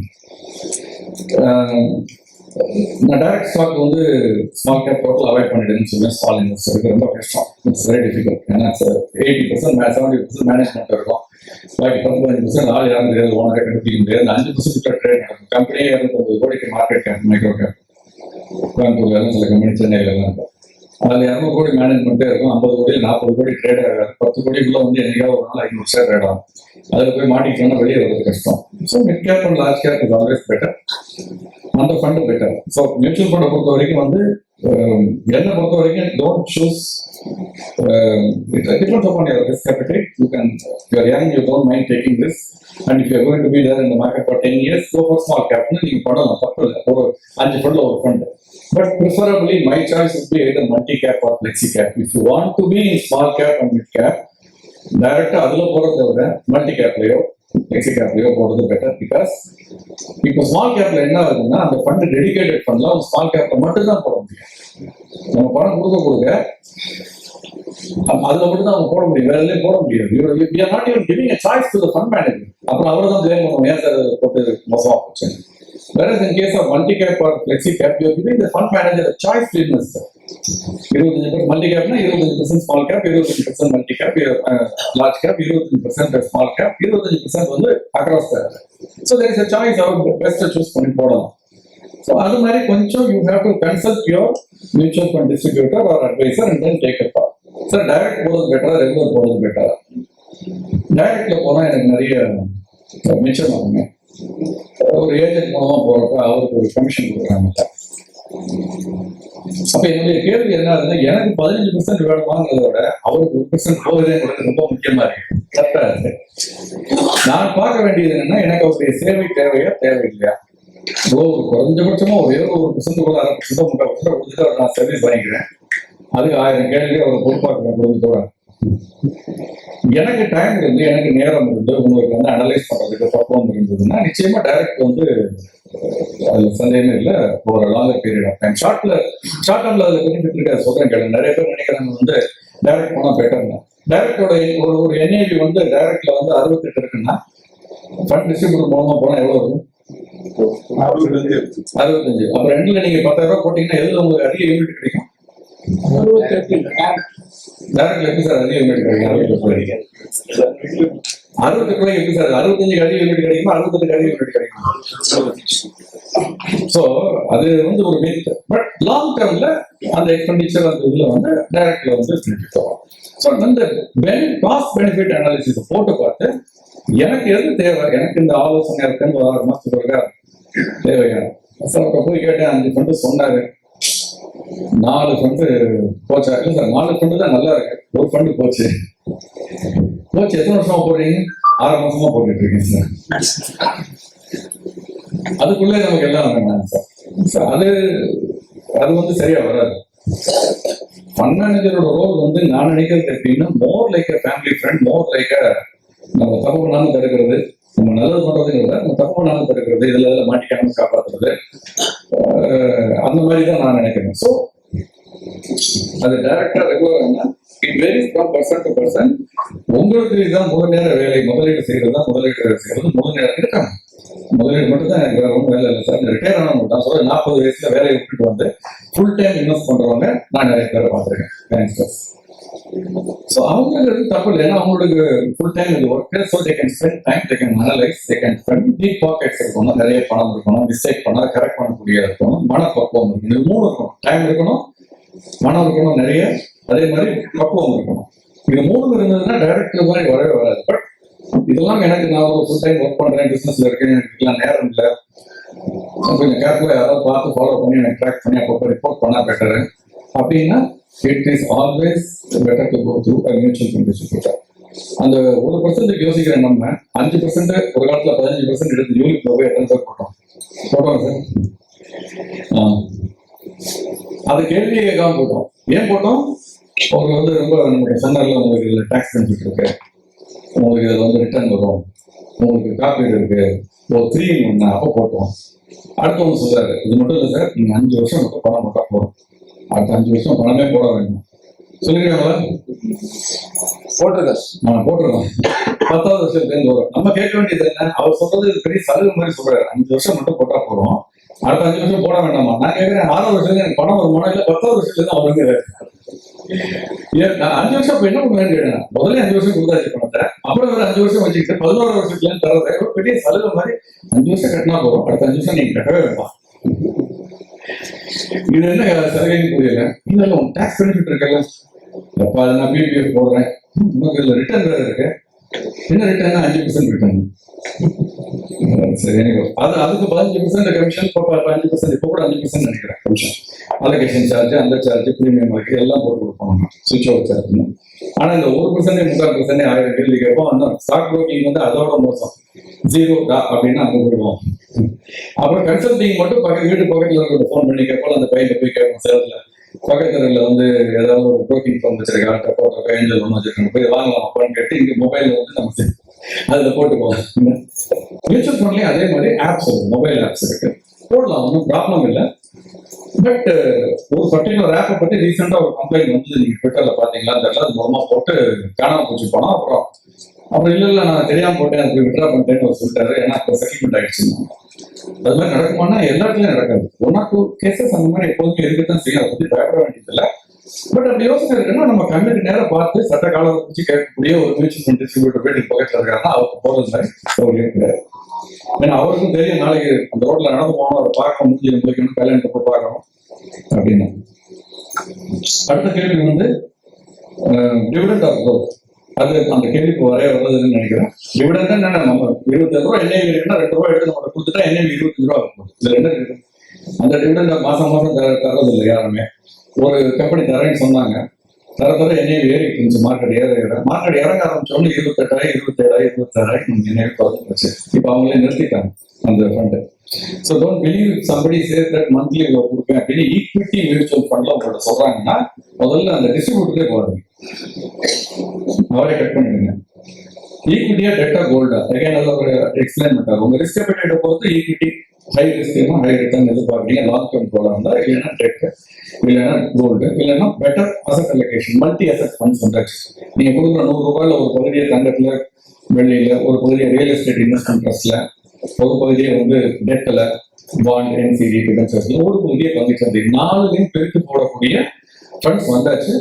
நான் டைரக்ட் ஸ்டாக் வந்து ஸ்மால் கேப் டோட்டல் அவாய்ட் பண்ணிடுன்னு சொல்லுவேன் ஸ்மால் இன்வெஸ்டருக்கு ரொம்ப கஷ்டம். இட்ஸ் வெரி டிஃபிகல்ட் ஏன்னா eighty percent seventy percent management இருக்கும். பாக்கி பத்து பதினஞ்சு பர்சன்ட் ஆள் யாரும் தெரியாது ஓனரை கண்டுபிடிக்க முடியாது. அஞ்சு பர்சன்ட் ட்ரேட் நடக்கும். கம்பெனியே இரநூத்தொம்பது கோடிக்கு market cap micro cap Coimbatore சில கம்பெனி சென்னையில் எல்லாம் இருக்கும். அதுல இரநூறு கோடி மேனேஜ்மெண்ட்டே இருக்கும். ஐம்பது கோடி நாற்பது கோடி ட்ரேட் ஆகாது பத்து கோடிக்குள்ள வந்து என்னைக்காவது ஒரு நாள் ஐநூறு ஷேர் ட்ரேட் ஆகும். அதுல போய் மாட்டிக்கிட்டோம்னா வெளியே வர்றது கஷ்டம். So mid cap and large cap is always better அந்த ஃபண்டு பெட்டர் ஸோ மியூச்சுவல் ஃபண்டை பொறுத்த வரைக்கும் வந்து என்னை பொறுத்த வரைக்கும் don't choose depends upon your risk appetite. You can you're young you don't mind taking risk and if you going to be there இந்த market for ten years go for small கேப்னு நீங்க பண்ணலாம் தப்பு இல்லை. ஒரு அஞ்சு ஃபண்டில் ஒரு fund but preferably my choice would be either multi cap or flexi cap if you want to be in small cap and mid cap டைரக்டா அதுல போறதை விட மல்டி கேப்லயோ ஃபிளெக்ஸி கேப்லயோ போறது பெட்டர் பிகாஸ் இப்போ ஸ்மால் கேப்ல என்ன ஆகுதுன்னா அந்த ஃபண்ட் டெடிகேட்டட் ஃபண்ட்ல ஸ்மால் கேப்ல மட்டும் தான் போட முடியும். நம்ம பணம் கொடுக்க கொடுக்க அதுல மட்டும் தான் அவங்க போட முடியும். வேற எதுலயும் போட முடியும் we are not even giving a choice to the fund manager. அப்புறம் அவரை தான் blame பண்ணுவோம் ஏன் சார் போட்டு மோசமா போச்சு. Whereas in case of multi cap or flexi cap you are giving the fund manager a choice இருபத்தஞ்சு பர்சன்ட் மல்டி கேப்னா இருபத்தஞ்சு பர்சன்ட் ஸ்மால் கேப் இருபத்தஞ்சு percent multi cap large cap இருபத்தஞ்சு பர்சன்ட் ஸ்மால் கேப் இருபத்தஞ்சு percent வந்து across so there is a choice அவர் பெஸ்ட்டை choose பண்ணி போடலாம். ஸோ அது மாதிரி கொஞ்சம் you have to consult your mutual fund distributor or advisor and then take up sir direct போகிறது பெட்டரா ரெகுலர் போகிறது பெட்டரா டைரக்ட்ல போனால் எனக்கு நிறைய மிச்சம் ஆகுங்க ஒரு ஏஜென்ட் மூலமா போறப்ப அவருக்கு ஒரு கமிஷன் கொடுக்குறாங்க. அப்ப என்னுடைய கேள்வி என்ன ஆகுதுன்னா எனக்கு பதினஞ்சு பர்சன்ட் வேணுமாங்கிறத விட அவருக்கு ஒரு பர்சன்ட் போகுதே ரொம்ப முக்கியமா இருக்கு. கரெக்டா இருக்கு. நான் பார்க்க வேண்டியது என்னன்னா எனக்கு அவருடைய சேவை தேவையா தேவையில்லையா? குறைஞ்சபட்சமா ஒரே ஒரு பர்சன்ட் கூட அரை பர்சன்ட் முட்டை நான் சர்வீஸ் பண்ணிக்கிறேன். அதுக்கு ஆயிரம் கேள்வி அவர் பொறுப்பாக்குறேன் குடும்பத்தோட எனக்கு டைம் இருந்து எனக்கு நேரம் இருந்து உங்களுக்கு வந்து அனலைஸ் பண்றதுக்கு பக்குவம் இருந்ததுன்னா நிச்சயமா டைரக்ட் வந்து அதுல சந்தேகமே இல்லை. ஒரு லாங்கர் பீரியட் ஆஃப் டைம் ஷார்ட்ல ஷார்ட் டேர்ம்ல அதுல பெனிஃபிட் இருக்காது சொல்றேன் கேளுங்க. நிறைய பேர் நினைக்கிறாங்க வந்து டைரக்ட் போனா பெட்டர்னு டைரக்டோட ஒரு ஒரு என்ஏபி வந்து டைரக்ட்ல வந்து அறுபத்தெட்டு இருக்குன்னா ஃபண்ட் டிஸ்ட்ரிபியூட்டர் மூலமா போனா எவ்வளவு இருக்கும் அறுபத்தஞ்சு. அப்ப ரெண்டுல நீங்க பத்தாயிரம் ரூபாய் போட்டீங்கன்னா எதுல உங்களுக்கு அதிக யூனிட் கிடைக்கும்? டைரக்ட்ல எப்படி சார் அதிக யூனிட் கிடைக்கும் அறுபத்தெட்டு ரூபாய்க்கு எப்படி சார் அறுபத்தஞ்சுக்கு அதிக யூனிட் கிடைக்குமா அறுபத்தெட்டுக்கு அதிக யூனிட் கிடைக்குமா ஸோ அது வந்து ஒரு மித் பட் லாங் டேர்ம்ல அந்த எக்ஸ்பெண்டிச்சர் அந்த இதுல வந்து டைரக்ட்ல வந்து பெனிஃபிட் வரும் ஸோ அந்த காஸ்ட் பெனிஃபிட் அனாலிசிஸ் போட்டு பார்த்து எனக்கு எது தேவை? எனக்கு இந்த ஆலோசனை இருக்குன்னு ஒரு ஆறு மாசத்துக்கு ஒருக்கா தேவையான போய் கேட்டேன் அஞ்சு ஃபண்டு சொன்னாரு. நாலு ஃபண்டு போச்சா. இல்லை சார் நாலு ஃபண்டு தான் நல்லா இருக்கு. ஒரு ஃபண்டு போச்சு. போச்சு. எத்தனை வருஷமா போடுறீங்க? ஆறு மாசமா போட்டுட்டு இருக்கீங்க சார் அதுக்குள்ளே நமக்கு எல்லாம் வேண்டாம் சார் சார் அது அது வந்து சரியா வராது. ஃபண்ட் மேனேஜரோட ரோல் வந்து நான் நினைக்கிறது எப்படின்னா more like a family friend more like a நம்ம தகவலான தடுக்கிறது நம்ம நல்லது பண்றதுங்கிறத நம்ம தப்பு பண்ணாம தடுக்கிறது இதுல இதில் மாட்டிக்காம காப்பாத்துறது அந்த மாதிரி தான் நான் நினைக்கிறேன். ஸோ அது டைரக்டா ரெகுலர்னா it vary from person to person உங்களுக்கு இதுதான் முதல் நேர வேலை முதலீடு செய்யறது தான் முதலீடு செய்யறது முழு நேரம் இருக்காங்க. முதலீடு மட்டும் தான் எனக்கு வேற ஒன்றும் வேலை இல்லை சார். ரிட்டையர் ஆனவங்க நான் சொல்ல நாற்பது வயசுல வேலையை விட்டுட்டு வந்து ஃபுல் டைம் இன்வெஸ்ட் பண்றவங்க நான் நிறைய பேரை பார்த்துருக்கேன். யங்ஸ்டர்ஸ் ஸோ அவங்களுக்கு தப்பு இல்லை. ஏன்னா அவங்களுக்கு ஃபுல் டைம் இது work so they can spend time they can analyse they can spend deep pockets இருக்கணும். நிறைய பணம் இருக்கணும் மிஸ்டேக் பண்ணா கரெக்ட் பண்ணக்கூடிய இருக்கணும். மனப்பக்குவம் இருக்கணும். இது மூணு இருக்கணும். டைம் இருக்கணும் மனம் இருக்கணும் நிறைய. அதே மாதிரி பக்குவம் இருக்கணும். இது மூணு இருந்ததுன்னா டைரக்ட் மாதிரி வரவே வராது. பட் இதெல்லாம் எனக்கு நான் ஒரு ஃபுல் டைம் ஒர்க் பண்றேன் பிசினஸ்ல இருக்கேன் எனக்கு நேரம் இல்லை. கொஞ்சம் கேர்ஃபுல்லாக யாராவது பார்த்து ஃபாலோ பண்ணி எனக்கு ட்ராக் பண்ணி அப்பப்போ ரிப்போர்ட் பண்ணா பெட்டர் அப்படின்னா it is always better to go through mutual fund distributor அந்த ஒரு பர்சன்ட் யோசிக்கிற நம்ம. அஞ்சு பர்சன்ட் ஒரு காலத்துல பதினஞ்சு பர்சன்ட் எடுத்து யூனிட் போய் எத்தனை பேர் போட்டோம்? போட்டோம் சார்? அது கேள்வி கேட்காம போட்டோம். ஏன் போட்டோம்? உங்களுக்கு வந்து ரொம்ப நம்மளுடைய சொன்னார்ல உங்களுக்கு இதில் டேக்ஸ் பெனிஃபிட் இருக்கு. உங்களுக்கு இதில் வந்து ரிட்டர்ன் வரும். உங்களுக்கு காப்பீடு இருக்கு. ஒரு த்ரீ ஒன்று அப்போ போட்டோம். அடுத்தவங்க சொல்றாரு இது மட்டும் இல்லை சார் நீங்க அஞ்சு வருஷம் மட்டும் பணம் மட்டும் போதும். அடுத்த அஞ்சு வருஷம் பணமே போட வேண்டாம். சொல்லிருக்காங்களா போட்டிருக்கேன். நான் போட்டுருக்கோம் பத்தாவது வருஷத்துலேருந்து வரும் நம்ம கேட்க வேண்டியது என்ன? அவர் சொல்றது பெரிய சலுகை மாதிரி சொல்றாரு. அஞ்சு வருஷம் மட்டும் போட்டா போறோம் அடுத்த அஞ்சு வருஷம் போட வேண்டாமா? நான் கேட்கிறேன் ஆறாவது வருஷத்துல எனக்கு பணம் வருமானம் இல்ல. பத்தாவது வருஷத்துல ஏன்? நான் அஞ்சு வருஷம் இப்ப என்ன பண்ணுவேன்னு முதல்ல அஞ்சு வருஷம் கொடுத்தாச்சு பணத்தை. அப்புறம் ஒரு அஞ்சு வருஷம் வச்சுக்கிட்டு பதினோரு வருஷத்துல தரது பெரிய சலுகை மாதிரி அஞ்சு வருஷம் கட்டினா போதும். அடுத்த அஞ்சு வருஷம் நீங்க கட்டவே வேண்டாம். இது என்ன சலுகைன்னு புரியல. இல்ல இல்ல டாக்ஸ் பெனிஃபிட் இருக்குல்ல. அப்ப அதை நான் பிபிஎஃப் போடுறேன். உனக்கு இதுல ரிட்டர்ன் வேற இருக்கு. என்ன ரிட்டர்ன் அஞ்சு பர்சன்ட் ரிட்டர்ன் சரி எனக்கு அது அதுக்கு பதினஞ்சு பர்சன்ட் கமிஷன் இப்போ இப்போ அஞ்சு பர்சன்ட் இப்போ கூட அஞ்சு பர்சன்ட் நினைக்கிறேன். கமிஷன் அலோகேஷன் சார்ஜ் அந்த சார்ஜ் ப்ரீமியம் இருக்கு எல்லாம் போட்டு கொடுப்பாங்க. சுவிட்ச் ஆஃப் சார்ஜ்னு ஆனா இந்த ஒரு பர்சன்டே முக்கால் பர்சன்டே ஆயிரம் கேள்வி கேட்போம். அந்த ஸ்டாக் ப்ரோக்கிங் வந்து அதோட மோசம். ஜீரோ அப்படின்னா அங்க போயிடுவோம் அப்புறம் கன்சல்டிங் மட்டும் பக்கத்து வீட்டு பக்கத்துல இருக்கிற ஃபோன் பண்ணி கேட்போம் அந்த பையன் போய் கேட்போம் சேர்ல பக்கத்துல வந்து ஏதாவது ஒரு ப்ரோக்கிங் ஃபோன் வச்சிருக்காங்க. டப்போ டப்போ ஏஞ்சல் ஒன்று வச்சிருக்காங்க. போய் வாங்கலாம். அப்பான்னு கேட்டு இங்க மொபைல்ல வந்து நம்ம அதுல போட்டுக்குவோம். மியூச்சுவல் ஃபண்ட்லயும் அதே மாதிரி ஆப்ஸ் இருக்கு. மொபைல் ஆப்ஸ் இருக்கு. போடலாம். ஒன்றும் ப்ராப்ளம் இல்லை. பட் uh, ஒரு பர்டிகுலர் ஆப்பை பத்தி ரீசெண்டா ஒரு கம்ப்ளைண்ட் வந்து நீங்க ட்விட்டர்ல பாத்தீங்களா தெரியல. அது மூலமா போட்டு காணாம போச்சு. போனோம் அப்புறம். அப்புறம் இல்ல இல்ல நான் தெரியாம போட்டேன். அதுக்கு விட்ரா பண்ணிட்டேன்னு ஒரு சொல்லிட்டாரு. ஏன்னா அப்போ செட்டில்மெண்ட் ஆயிடுச்சு. அது மாதிரி நடக்குமானா எல்லா இடத்துலயும் நடக்காது. ஒன் ஆர் டூ கேசஸ் அந்த மாதிரி எப்போதுமே இருக்கத்தான் செய்யும். அதை பத்தி பயப்பட வேண்டியதில்லை. பட் அப்படி யோசனை இருக்குன்னா நம்ம கண்ணுக்கு நேரம் பார்த்து சட்ட காலம் வச்சு கேட்கக்கூடிய ஒரு மியூச்சுவல் ஃபண்ட் டிஸ்ட்ரிபியூட்டர் வீட்டு பக்கத்துல இருக்காருன்னா அவருக்கு போறது மாதிரி சௌகரியம் கிடையாது. ஏன்னா அவருக்கும் தெரியும் நாளைக்கு அந்த ரோட்ல நடந்து போனோம் அவரை பார்க்க முடியும் முடிக்கணும் கல்யாணத்தை போய் பார்க்கணும் அப்படின்னு. அடுத்த கேள்வி வந்து டிவிடெண்ட் ஆஃப் growth. அது அந்த கேள்விக்கு வரைய வருதுன்னு நினைக்கிறேன். டிவிடெண்ட் என்ன நம்ம இருபத்தஞ்சு ரூபா எண்ணெய் இருக்குன்னா ரெண்டு ரூபா எடுத்து நம்ம கொடுத்துட்டா எண்ணெய் இருபத்தஞ்சு ரூபா இருக்கும் இதுல என்ன இருக்கு. அந்த டிவிடெண்ட் மாசம் மாசம் தர தரது இல்லை யாருமே. ஒரு கம்பெனி தரேன்னு சொன்னாங்க. தர தர எண்ணெய் ஏறிட்டு இருந்துச்சு மார்க்கெட் ஏற ஏற. மார்க்கெட் இறங்க ஆரம்பிச்சோன்னு இருபத்தெட்டாயிரம் இருபத்தேழாயிரம் இருபத்தாறாயிரம் எண்ணெய் குறைஞ்சிருச்சு இப்போ அவங்களே நிறுத்திட்டாங்க அந்த fund so don't believe somebody share that monthly இவ்வளோ கொடுப்பேன் அப்படின்னு ஈக்விட்டி மியூச்சுவல் ஃபண்ட்ல உங்களோட சொல்றாங்கன்னா முதல்ல அந்த டிஸ்ட்ரிபியூட்டரே போடுங்க அவரே கட் பண்ணிடுங்க. ஈக்விட்டியா டெட்டா கோல்டா அகைன் அதில் ஒரு எக்ஸ்பிளைன் பண்ணார் உங்க ரிஸ்க் அப்பிடைட்டை பொறுத்து equity high risk high return எதிர்பார்க்குறீங்க. லாங் டேர்ம் போலாம் இருந்தா இல்லைன்னா டெட் இல்லைன்னா கோல்டு இல்லைன்னா better asset allocation multi asset funds வந்தாச்சு நீங்க கொடுக்குற நூறு ரூபாயில ஒரு பகுதியை தங்கத்துல வெள்ளியில ஒரு பகுதியை ரியல் எஸ்டேட் இன்வெஸ்ட்மெண்ட் ட்ரஸ்ட்ல ஒரு பகுதியை வந்து டெட்டில் பாண்ட் என்சிடி டிபென்சர்ஸ்ல ஒரு பகுதியை பங்குச்சந்தை நாலுலையும் பிரித்து போடக்கூடிய ஃபண்ட்ஸ் வந்தாச்சு.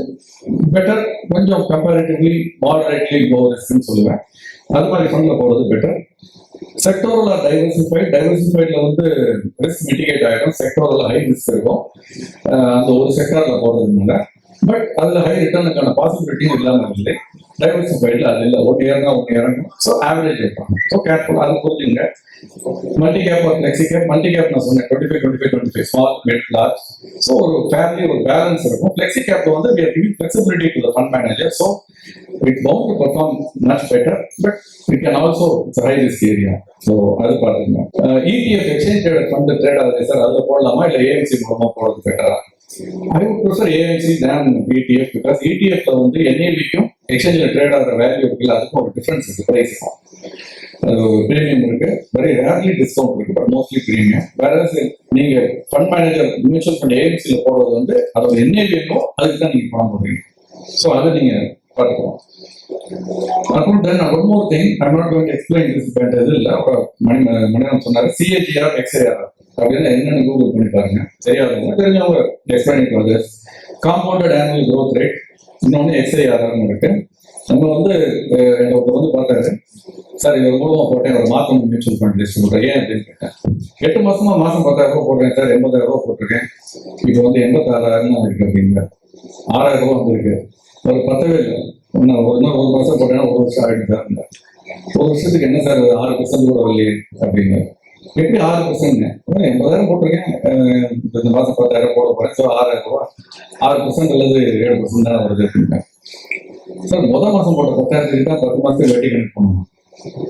பெட்டர் கொஞ்சம் கம்பேரிட்டிவ்லி மாடரேட்லி லோ ரிஸ்க்னு சொல்லுவேன். அது மாதிரி ஃபண்ட்ல போகிறது பெட்டர் செக்டோரில் டைவர்சிஃபைட் டைவர்சிஃபைட்ல வந்து ரிஸ்க் மிட்டிகேட் ஆகிடும் செக்டோரில் ஹை ரிஸ்க் இருக்கும். அந்த ஒரு செக்டரில் போகிறதுனால பட் அதுல ஹை ரிட்டர்னுக்கான பாசிபிலிட்டியும் இல்லாம இல்லை. டைவர்சிஃபைட்ல அது இல்லை ஒன் இயர்னா ஒன் இயர்னா ஸோ ஆவரேஜ் இருப்பாங்க ஸோ கேர்ஃபுல் அதை புரிஞ்சுங்க. மல்டி கேப் ஒரு ஃபிளெக்ஸி கேப் மல்டி கேப் நான் சொன்னேன். Twenty five twenty five twenty five small mid large so ஒரு ஃபேமிலி ஒரு பேலன்ஸ் இருக்கும். ஃபிளெக்ஸி கேப் வந்து we are giving flexibility to the fund manager. So it's bound to perform much better but it can also it's a so அது பார்த்துங்க ETF exchange trade fund trade ஆகுது sir அதில் போடலாமா? இல்லை AMC மூலமா போடுறது பெட்டரா I would prefer AMC than ETF because ETF வந்து என்ஏவிக்கும் எக்ஸ்சேஞ்சில் ட்ரேட் ஆகிற வேல்யூ இருக்குல்ல அதுக்கும் ஒரு டிஃபரன்ஸ் இருக்கு ப்ரைஸுக்கும் அது ஒரு இருக்கு. வெரி ரேர்லி டிஸ்கவுண்ட் இருக்கு பட் மோஸ்ட்லி பிரீமியம் வேற நீங்க ஃபண்ட் மேனேஜர் மியூச்சுவல் ஃபண்ட் ஏஎன்சியில போடுறது வந்து அதோட என்ஏவி இருக்கோ அதுக்கு தான் நீங்க பணம் போடுறீங்க. ஸோ அதை நீங்க பார்த்துக்கலாம். அப்புறம் then one more thing I'm not going explain this but இது இல்லை. மணி மணிவன் சொன்னாரு சிஏஜிஆர் எக்ஸ்ஐஆர் அப்படின்னு என்னன்னு கூகுள் பண்ணி பாருங்க. தெரியாதவங்க தெரிஞ்சவங்க எக்ஸ்பிளைன் பண்ணுறது காம்பவுண்டட் ஆனுவல் க்ரோத் ரேட் இன்னொன்று எக்ஸ்ஐஆர்னு இருக்கு. நம்ம வந்து ஒருத்தர் வந்து பார்த்தாரு. சார் இவர் மூலமா போட்டேன். ஒரு மாதம் மியூச்சுவல் ஃபண்ட் டிஸ்ட்ரிபியூட்டர் ஏன் அப்படின்னு கேட்டேன். எட்டு மாசமா மாசம் பத்தாயிரம் ரூபாய் போடுறேன் சார். எண்பதாயிரம் ரூபாய் போட்டிருக்கேன். இப்போ வந்து எண்பத்தாறாயிரம் இருக்கு அப்படிங்கிற ஆறாயிரம் ரூபாய் வந்திருக்கு. ஒரு பத்தவே இல்லை. இன்னும் ஒரு நாள் ஒரு மாசம் போட்டேன்னா ஒரு வருஷம் ஆகிட்டு தான் ஒரு வருஷத்துக்கு என்ன சார் ஆறு பர்சன்ட் கூட வரலையே அப்படின்னு எப்படி ஆறு பர்சன்ட் எண்பதாயிரம் போட்டிருக்கேன். இந்த மாசம் பத்தாயிரம் போட போறேன். ஸோ ஆறாயிரம் ரூபாய். ஆறு பர்சன்ட் அல்லது ஏழு பர்சன்ட் தான் வருது அப்படின்னா சார் முத மாசம் போட்ட பத்தாயிரத்துக்கு தான் பத்து மாசத்துக்கு வட்டி கணக்கு பண்ணணும்.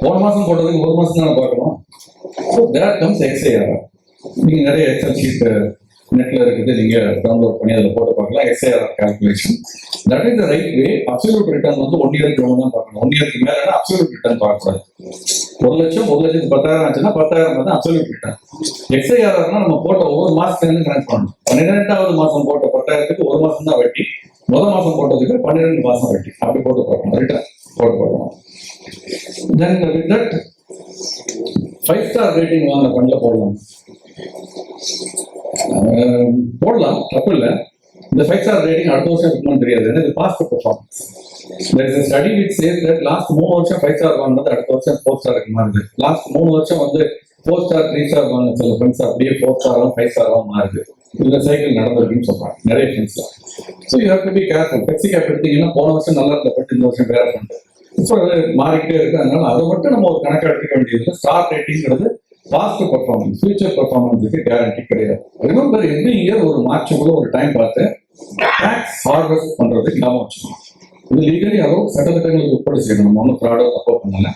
போன மாசம் போட்டதுக்கு ஒரு மாசம் தானே பார்க்கணும். ஸோ தேட் கம்ஸ் எக்ஸ்ஐஆர் நீங்க நிறைய எக்ஸல் ஷீட் நெட்ல இருக்குது நீங்க டவுன்லோட் பண்ணி அதில் போட்டு பார்க்கலாம். XIRR calculation that is the right way absolute return வந்து ஒன் இயருக்கு ஒன்று தான் பார்க்கணும். ஒன் இயருக்கு மேலே அப்சல்யூட் ரிட்டர்ன் பார்க்கக்கூடாது. ஒரு லட்சம் ஒரு லட்சத்துக்கு பத்தாயிரம் ஆச்சுன்னா பத்தாயிரம் தான் அப்சல்யூட் ரிட்டர்ன் எஸ்ஐஆர்னா நம்ம போட்ட ஒவ்வொரு மாசத்துக்கு கணக்கு பண்ணணும். பன்னிரெண்டாவது மாசம் போட்ட பத்தாயிரத்துக்கு ஒரு மாசம் தான் வட்டி. முதல் மாசம் போட்டதுக்கு பன்னிரெண்டு மாசம் வட்டி. அப்படி போட்டு பார்க்கணும். ரிட்டர்ன் போட்டு பார்க்கணும். Then with that five star rating வாங்கின ஃபண்ட்ல போடலாம். போடலாம். தப்பு இல்லை. இந்த ஃபைவ் ஸ்டார் ரேட்டிங் அடுத்த வருஷம் இருக்கணும்னு தெரியாது. ஏன்னா இது past performance there is study with which that last மூணு வருஷம் ஃபைவ் ஸ்டார் வாங்கினது அடுத்த வருஷம் ஃபோர் ஸ்டார் இருக்கு லாஸ்ட் மூணு வருஷம் வந்து ஃபோர் ஸ்டார் த்ரீ ஸ்டார் வாங்கின சில ஃப்ரெண்ட்ஸ் அப்படியே ஃபோர் ஸ்டாரும் ஃபைவ் ஸ்டாரும் மாறுது. இந்த சைக்கிள் நடந்திருக்குன்னு சொல்றாங்க. நிறைய ஃப்ரெண்ட்ஸ்ல so you have to be careful Pepsi cap எடுத்தீங்கன்னா போன வருஷம் நல்லா இருந்த பட் இந்த வருஷம் வேற பண்ணுறது ஸோ அது மாறிக்கிட்டே இருக்கு. அதனால அதை மட்டும் நம்ம ஒரு கணக்கு எடுத்துக்க வேண்டியது ஸ்டார் ரேட்டிங்கிறது பாஸ்ட் பர்ஃபார்மன்ஸ் ஃபியூச்சர் பர்ஃபார்மன்ஸுக்கு கேரண்டி கிடையாது. ரிமெம்பர் எவ்ரி இயர் ஒரு மார்ச் கூட ஒரு டைம் பார்த்து டேக்ஸ் ஹார்வெஸ்ட் பண்ணுறதுக்கு ஞாபகம் வச்சுக்கணும். இது லீகலி அதுவும் சட்டத்திட்டங்களுக்கு உட்பட செய்யணும். நம்ம ஒன்றும் ஃப்ராடோ தப்போ பண்ணல.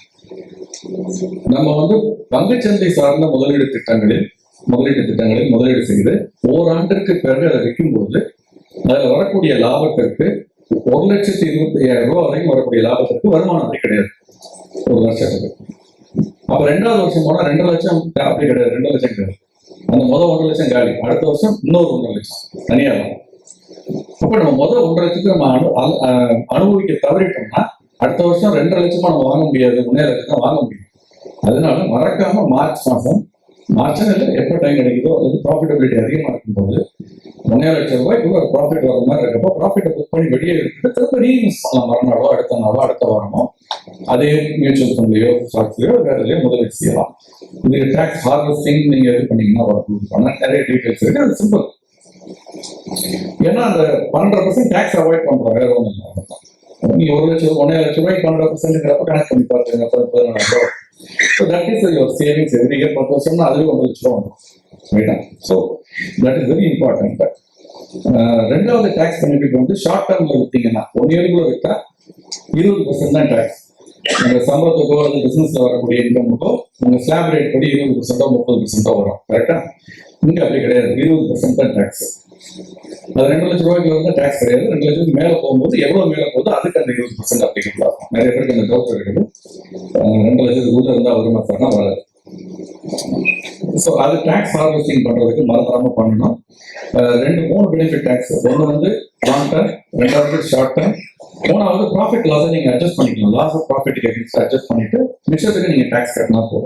நம்ம வந்து பங்குச்சந்தை சார்ந்த முதலீடு திட்டங்களில் முதலீட்டு திட்டங்களில் முதலீடு செய்து ஓராண்டிற்கு பிறகு அதை விற்கும்போது அதில் வரக்கூடிய லாபத்திற்கு ஒரு லட்சத்தி இருபத்தி ஐயாயிரம் ரூபாய் வரைக்கும் வரக்கூடிய லாபத்திற்கு வருமானம் அப்படி கிடையாது. ஒரு வருஷத்துக்கு. அப்ப ரெண்டாவது வருஷம் போனா ரெண்டு லட்சம் அப்படி கிடையாது. ரெண்டு லட்சம் கிடையாது. அந்த முதல் ஒன்றரை லட்சம் காலி. அடுத்த வருஷம் இன்னொரு ஒன்றரை லட்சம். தனியா வரும். அப்ப நம்ம முதல் ஒன்றரை லட்சத்துக்கு நம்ம அனு அஹ் அனுபவிக்க தவறிட்டோம்னா அடுத்த வருஷம் ரெண்டரை லட்சமா நம்ம வாங்க முடியாது. ஒன்னே லட்சம் தான் வாங்க முடியும். அதனால மறக்காம மார்ச் மாசம் மார்ச் இல்லை எப்போ டைம் கிடைக்குதோ அது ப்ராஃபிட்டபிலிட்டி அதிகமாக இருக்கும்போது ஒன்னே லட்சம் ரூபாய்க்கு ஒரு ப்ராஃபிட் வர மாதிரி இருக்கப்போ ப்ராஃபிட்டை புக் பண்ணி வெளியே எடுத்துட்டு திரும்ப ரீஇன்வெஸ்ட் பண்ணலாம். மறுநாளோ அடுத்த நாளோ அடுத்த வாரமோ அதே மியூச்சுவல் ஃபண்ட்லையோ ஸ்டாக்ஸ்லையோ வேற முதலீடு செய்யலாம். இது டேக்ஸ் ஹார்வெஸ்டிங் நீங்கள் இது பண்ணீங்கன்னா வரும் நிறைய டீட்டெயில்ஸ் இருக்கு. அது சிம்பிள் ஏன்னா அந்த பன்னெண்டரை பர்சன்ட் டேக்ஸ் அவாய்ட் பண்ணுற வேற ஒன்றும் இல்லை. நீங்க ஒரு லட்சம் ஒன்னே லட்சம் ரூபாய்க்கு பன்னெண்டு பர்சன்ட்ங்கிறப்ப கணக்கு பண்ணி பார்த்துருங்க பத்து ரூபாய் so that is your savings every year பத்து வருஷம்னா அதுலேயும் ஒன்றரை லட்சம் ரூபா வந்துடும் ரைட்டா so that is very important ரெண்டாவது டேக்ஸ் பெனிஃபிட் வந்து ஷார்ட் டேர்ம்ல விட்டீங்கன்னா ஒன் இயருக்குள்ள விட்டா இருபது பர்சன்ட் தான் டேக்ஸ் உங்க சம்பளத்துக்கோ அல்லது பிசினஸ்ல வரக்கூடிய இன்கமுக்கோ உங்க ஸ்லாப் ரேட் படி இருபது பர்சன்டோ முப்பது பர்சன்டோ வரும். கரெக்டா இங்க அப்படி கிடையாது. இருபது பர்சன்ட் தான் டேக்ஸ் அது ரெண்டு லட்சம் ரூபாய்க்கு வந்து டேக்ஸ் கிடையாது. ரெண்டு லட்சத்துக்கு மேலே போகும்போது எவ்வளவு மேலே போகுதோ அதுக்கு அந்த இருபது பர்சன்ட் அப்ளிகபிள் ஆகும் நிறைய பேருக்கு அந்த டவுட் இருக்குது. ரெண்டு லட்சத்துக்கு உள்ள இருந்தா வருமா சார்னா வராது. ஸோ அது டேக்ஸ் ஹார்வெஸ்டிங் பண்றதுக்கு மறந்துடாம பண்ணணும். ரெண்டு மூணு பெனிஃபிட் டேக்ஸ் ஒன்று வந்து லாங் டர்ம் ரெண்டாவது ஷார்ட் டர்ம் மூணாவது ப்ராஃபிட் லாஸை நீங்க அட்ஜஸ்ட் பண்ணிக்கலாம். லாஸ் ஆஃப் ப்ராஃபிட் அட்ஜஸ்ட் பண்ணிட்டு மிச்சத்துக்கு நீங்க டேக்ஸ் கட்டினா போதும்.